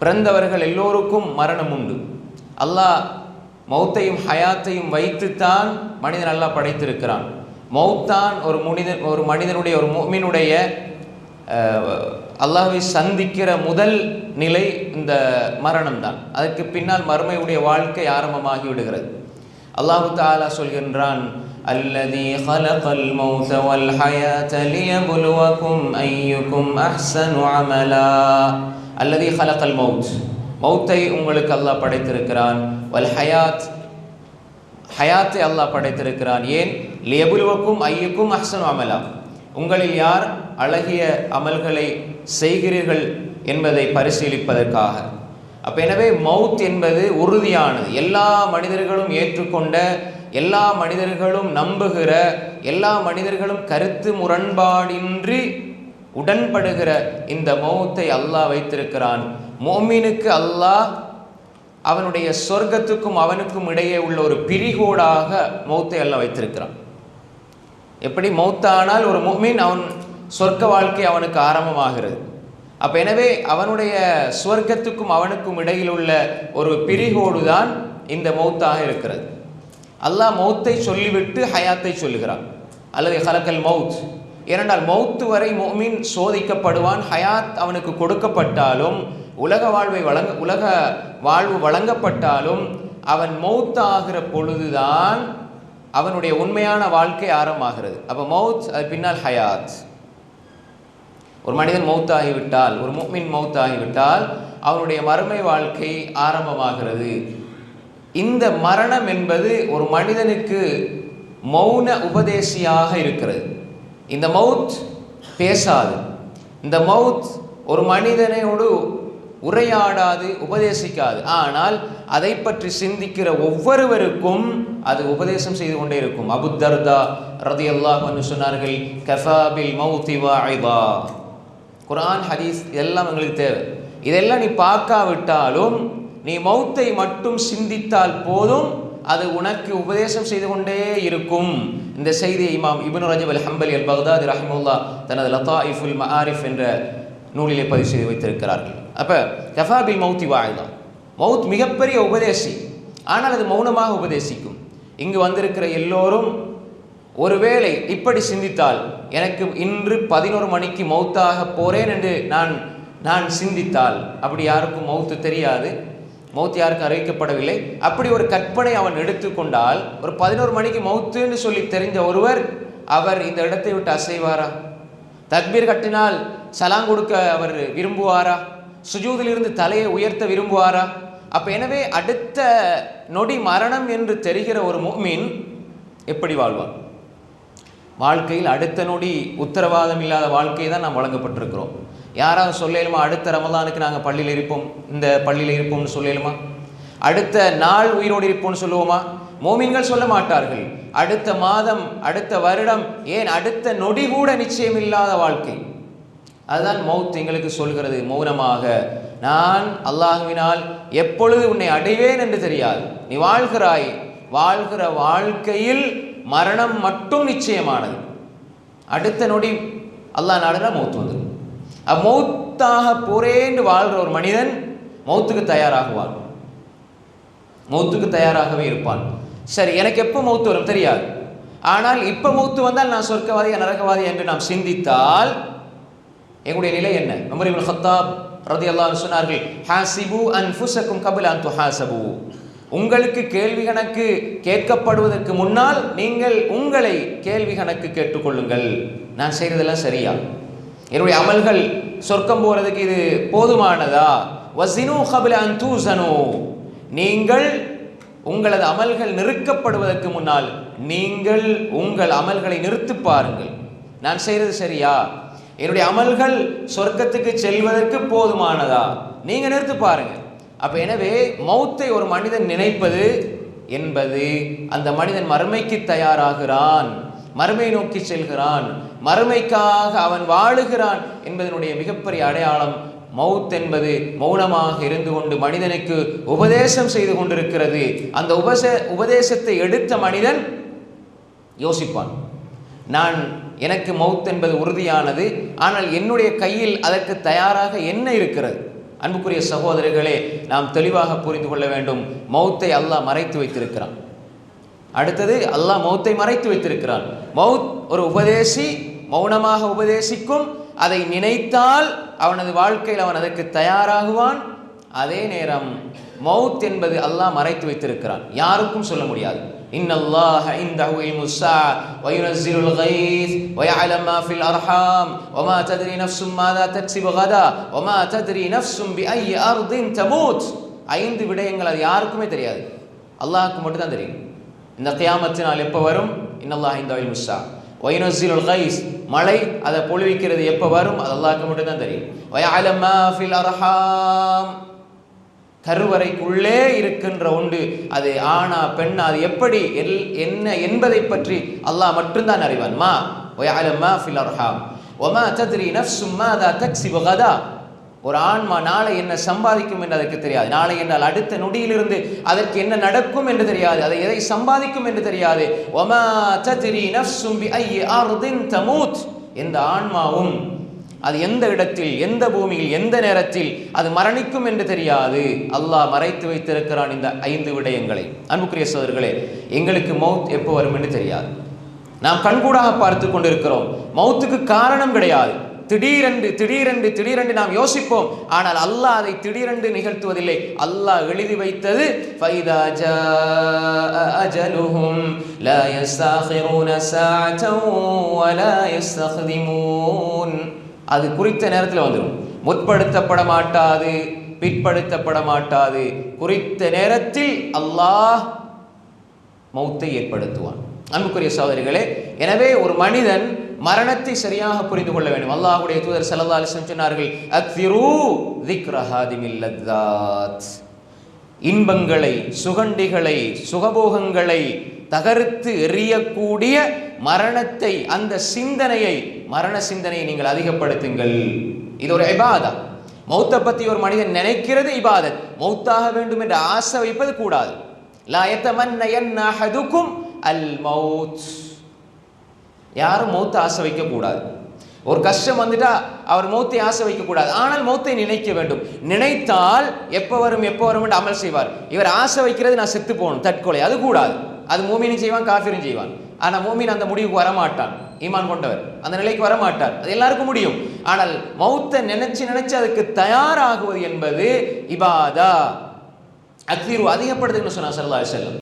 பிறந்தவர்கள் எல்லோருக்கும் மரணம் உண்டு. அல்லாஹ் மௌத்தையும் ஹயாத்தையும் வைத்துத்தான் மனிதன் அல்லாஹ் படைத்திருக்கிறான். மௌத்தான் ஒரு மனிதன் ஒரு மனிதனுடைய ஒரு முஃமினுடைய அல்லாஹை சந்திக்கிற முதல் நிலை இந்த மரணம் தான் அதற்கு பின்னால் மறுமையுடைய வாழ்க்கை ஆரம்பமாகி விடுகிறது. அல்லாஹு தாலா சொல்கின்றான் الذي خلق الموت والحياة ليبلوكم லியபுலுவக்கும் أحسن عملا. الذي خلق الموت. மௌத்தை உங்களுக்கு அல்லாஹ் படைத்திருக்கிறான். வல் ஹயாத் ஹயாத்தை அல்லாஹ் படைத்திருக்கிறான். ஏன்? லியபுலுவக்கும் ஐயுக்கும் அஹ்சன் அமலா உங்களில் யார் அழகிய அமல்களை செய்கிறீர்கள் என்பதை பரிசீலிப்பதற்காக. அப்போ எனவே மவுத் என்பது உறுதியானது. எல்லா மனிதர்களும் ஏற்றுக்கொண்ட எல்லா மனிதர்களும் நம்புகிற எல்லா மனிதர்களும் கருத்து முரண்பாடின்றி உடன்படுகிற இந்த மௌத்தை அல்லாஹ் வைத்திருக்கிறான். மோமினுக்கு அல்லாஹ் அவனுடைய சொர்க்கத்துக்கும் அவனுக்கும் இடையே உள்ள ஒரு பிரிகோடாக மௌத்தை அல்லாஹ் வைத்திருக்கிறான். எப்படி? மௌத்தானால் ஒரு முஃமின் அவன் சொர்க்க வாழ்க்கை அவனுக்கு ஆரம்பமாகிறது. அப்போ எனவே அவனுடைய சொர்க்கத்துக்கும் அவனுக்கும் இடையில் உள்ள ஒரு பிரிகோடு தான் இந்த மௌத்தாக இருக்கிறது. அல்லாஹ் மௌத்தை சொல்லிவிட்டு ஹயாத்தை சொல்லுகிறான். அல்லது ஹலக்கல் மௌத். ஏனென்றால் மௌத்து வரை மோமின் சோதிக்கப்படுவான் ஹயாத் அவனுக்கு கொடுக்கப்பட்டாலும் உலக வாழ்வை வழங்க உலக வாழ்வு வழங்கப்பட்டாலும் அவன் மௌத்தாகிற பொழுதுதான் அவனுடைய உண்மையான வாழ்க்கை ஆரம்பமாகிறது. அப்போ மௌத் அது பின்னால் ஹயாத். ஒரு மனிதன் மௌத்தாகிவிட்டால் ஒரு முக்மின் மௌத்தாகிவிட்டால் அவனுடைய மறுமை வாழ்க்கை ஆரம்பமாகிறது. இந்த மரணம் என்பது ஒரு மனிதனுக்கு மௌன உபதேசியாக இருக்கிறது. இந்த மவுத் பேசாது. இந்த மவுத் ஒரு மனிதனோடு உரையாடாது உபதேசிக்காது. ஆனால் அதை பற்றி சிந்திக்கிற ஒவ்வொருவருக்கும் அது உபதேசம் செய்து கொண்டே இருக்கும். அபுத்தர்தா ரதி அல்லாஹ் சொன்னார்கள் கஃபாபில் மௌத்திவா வாஇதா. குரான் ஹதீஸ் இதெல்லாம் எங்களுக்கு தேவை. இதெல்லாம் நீ பார்க்காவிட்டாலும் நீ மௌத்தை மட்டும் சிந்தித்தால் போதும் அது உனக்கு உபதேசம் செய்து கொண்டே இருக்கும். இந்த செய்தியை இமாம் இப்னு Rajab al Hanbali al Baghdadi ரஹமுல்லா தனது லதாயிஃபுல் மஆரிஃப் என்ற நூலிலே பதிவு செய்து வைத்திருக்கிறார்கள். அப்போ கஃபாபில் மௌத்தி வாயிதா மௌத் மிகப்பெரிய உபதேசி. ஆனால் அது மௌனமாக உபதேசிக்கும். இங்கு வந்திருக்கிற எல்லோரும் ஒருவேளை இப்படி சிந்தித்தால் எனக்கு இன்று பதினோரு மணிக்கு மௌத்தாக போறேன் என்று நான் நான் சிந்தித்தால் அப்படி யாருக்கும் மௌத்து தெரியாது. மௌத் யாருக்கும் அறிவிக்கப்படவில்லை. அப்படி ஒரு கற்பனை அவன் எடுத்துக்கொண்டால் ஒரு பதினோரு மணிக்கு மௌத்துன்னு சொல்லி தெரிஞ்ச ஒருவர் அவர் இந்த இடத்தை விட்டு அசைவாரா? தக்பீர் கட்டினால் சலாம் கொடுக்க அவர் விரும்புவாரா? சுஜூதிலிருந்து தலையை உயர்த்த விரும்புவாரா? அப்போ எனவே அடுத்த நொடி மரணம் என்று தெரிகிற ஒரு மீன் எப்படி வாழ்வார் வாழ்க்கையில் அடுத்த நொடி உத்தரவாதம் இல்லாத வாழ்க்கை தான் நாம் வழங்கப்பட்டிருக்கிறோம். யாராவது சொல்லலுமா அடுத்த ரமலானுக்கு நாங்கள் பள்ளியில் இருப்போம் இந்த பள்ளியில் இருப்போம்னு சொல்லலுமா அடுத்த நாள் உயிரோடு இருப்போம்னு சொல்லுவோமா? மோமின்கள் சொல்ல மாட்டார்கள். அடுத்த மாதம் அடுத்த வருடம் ஏன் அடுத்த நொடி கூட நிச்சயம் இல்லாத வாழ்க்கை. அதுதான் மௌத் எங்களுக்கு சொல்கிறது மௌனமாக. நான் அல்லாஹுவினால் எப்பொழுது உன்னை அடைவேன் என்று தெரியாது. நீ வாழ்கிறாய். வாழ்கிற வாழ்க்கையில் மரணம் மட்டும் நிச்சயமானது. அடுத்த நொடி அல்லாஹ் நாடுனா மௌத் வந்துடும். மௌத்தாக போறேன்னு வாழ்கிற ஒரு மனிதன் மௌத்துக்கு தயாராகுவான். மௌத்துக்கு தயாராகவே இருப்பான். சரி எனக்கு எப்போ மௌத்து வரும் தெரியாது. ஆனால் இப்போ மௌத்து வந்தால் நான் சொர்க்கவாதியா நரகவாதி என்று நாம் சிந்தித்தால் எங்களுடைய நிலை என்ன? உமர் இப்னு ஹத்தாப் ரதியல்லாஹு சொன்னார்கள் ஹாசிபு அன்ஃபுஸக்கும் கபில் அன் துஹாசபு உங்களுக்கு கேள்வி கணக்கு கேட்கப்படுவதற்கு முன்னால் நீங்கள் உங்களை கேள்வி கணக்கு கேட்டுக்கொள்ளுங்கள். நான் செய்கிறதெல்லாம் சரியா? என்னுடைய அமல்கள் சொர்க்கம் போறதுக்கு இது போதுமானதா? வசினு கபில அன் தூசனு நீங்கள் உங்களது அமல்கள் நிறுக்கப்படுவதற்கு முன்னால் நீங்கள் உங்கள் அமல்களை நிறுத்து பாருங்கள். நான் செய்கிறது சரியா? என்னுடைய அமல்கள் சொர்க்கத்துக்கு செல்வதற்கு போதுமானதா? நீங்க நிறுத்து பாருங்க. அப்ப எனவே மௌத்தை ஒரு மனிதன் நினைப்பது என்பது அந்த மனிதன் மறுமைக்கு தயாராகிறான். மறுமை நோக்கி செல்கிறான். மறுமைக்காக அவன் வாழுகிறான் என்பதனுடைய மிகப்பெரிய அடையாளம் மவுத் என்பது. மௌனமாக இருந்து கொண்டு மனிதனுக்கு உபதேசம் செய்து கொண்டிருக்கிறது. அந்த உபச உபதேசத்தை எடுத்த மனிதன் யோசிப்பான். நான் எனக்கு மவுத் என்பது உறுதியானது. ஆனால் என்னுடைய கையில் அதற்கு தயாராக என்ன இருக்கிறது? அன்புக்குரிய சகோதரர்களே நாம் தெளிவாக புரிந்து கொள்ள வேண்டும். மௌத்தை அல்லாஹ் மறைத்து வைத்திருக்கிறான். அடுத்தது அல்லாஹ் மௌத்தை மறைத்து வைத்திருக்கிறான் மௌத் ஒரு உபதேசி மௌனமாக உபதேசிக்கும் அதை நினைத்தால் அவனது வாழ்க்கையில் அவன் அதற்கு தயாராகுவான் அதே நேரம் மௌத் என்பது அல்லாஹ் மறைத்து வைத்திருக்கிறான் யாருக்கும் சொல்ல முடியாது إن الله عنده علم الساعة وينزل الغيث ويعلم ما في الأرحام وما تدري نفس ماذا تكسب غدا وما تدري نفس بأي أرض تموت ஐந்து விடயங்கள் அது யாருக்குமே தெரியாது அல்லாஹ்க்கு மட்டும் தான் தெரியும் இந்த கியாமத்து நாள் எப்போ வரும்? இன்னல்லாஹ் இந்த வயல் முஸ்ஸா ஒயினசிலுல் கைஸ் மழை அதை பொழுவிக்கிறது எப்போ வரும்? அது அல்லாஹ்க்கு மட்டும்தான் தெரியும். வயாலமா ஃபில் அர்ஹாம். கருவறைக்குள்ளே இருக்கின்ற ஒன்று அது ஆணா பெண்ணா அது எப்படி எல் என்ன என்பதை பற்றி அல்லாஹ் மட்டும்தான் அறிவான். மா? வயஅலமா ஃபில் அர்ஹாம். ஒமா தத்ரி நஃப்சும் மாதா தக்ஸிபு கதா? ஒரு ஆன்மா நாளை என்ன சம்பாதிக்கும் என்று அதற்கு தெரியாது. நாளை என்றால் அடுத்த நொடியிலிருந்து அதற்கு என்ன நடக்கும் என்று தெரியாது. அதை எதை சம்பாதிக்கும் என்று தெரியாது. ஒமா தத்ரி நஃப்சும்பி ஐய அர்தின் தமூத் எந்த ஆன்மாவும் அது எந்த இடத்தில் எந்த பூமியில் எந்த நேரத்தில் அது மரணிக்கும் என்று தெரியாது. அல்லாஹ் மறைத்து வைத்திருக்கிறான் இந்த ஐந்து விடயங்களை. அன்புக்குரிய சோதர்களே எங்களுக்கு மௌத் எப்போ வரும் என்று தெரியாது. நாம் கண்கூடாக பார்த்து கொண்டிருக்கிறோம். மௌத்துக்கு காரணம் கிடையாது. திடீரென்று திடீரென்று திடீரென்று நாம் யோசிப்போம். ஆனால் அல்லாஹ் அதை திடீரென்று நிகழ்த்துவதில்லை. அல்லாஹ் எழுதி வைத்தது ஃபைதா அது குறித்த நேரத்தில் வந்துடும் முற்படுத்தப்பட மாட்டாது பிற்படுத்தப்பட மாட்டாது. குறித்த நேரத்தில் அல்லாஹ் மௌத்தை ஏற்படுத்துவான். அன்புக்குரிய சகோதரிகளே எனவே ஒரு மனிதன் மரணத்தை சரியாக புரிந்து கொள்ள வேண்டும். அல்லாஹுடைய தூதர் செல்லா அலிஸ்லம் சொன்னார்கள் அக்திரு திக்ரஹாதிமில்லத்தாத் இன்பங்களை சுகண்டிகளை சுகபோகங்களை தகர்த்து எறியக்கூடிய மரணத்தை அந்த சிந்தனையை மரண சிந்தனையை நீங்கள் அதிகப்படுத்துங்கள். இது ஒரு இபாதா. மௌத்தை பற்றி ஒரு மனிதன் நினைக்கிறது இபாதத். மௌத்தாக வேண்டும் என்று ஆசை வைப்பது கூடாது. லா எத்தமன்ன என் அல் மௌத். யாரும் மௌத்தை ஆசை வைக்கக்கூடாது. ஒரு கஷ்டம் வந்துட்டா அவர் மௌத்தை ஆசை வைக்கக்கூடாது. ஆனால் மௌத்தை நினைக்க வேண்டும். நினைத்தால் எப்போ வரும் எப்போ வரும் என்று அமல் செய்வார். இவர் ஆசை வைக்கிறது நான் செத்து போகணும் தற்கொலை. அது கூடாது. அது மூமினும் செய்வான் காஃபிரும் செய்வான். ஆனால் மூமின் அந்த முடிவுக்கு வரமாட்டான். ஈமான் கொண்டவர். அந்த நிலைக்கு வரமாட்டார். அது எல்லாருக்கும் முடியும். ஆனால் மௌத்தை நினைச்சு நினைச்சு அதுக்கு தயாராகுவது என்பது இபாதா. அக்தீரு அதிகப்படுதுன்னு சொன்னார் சல்லா செல்லம்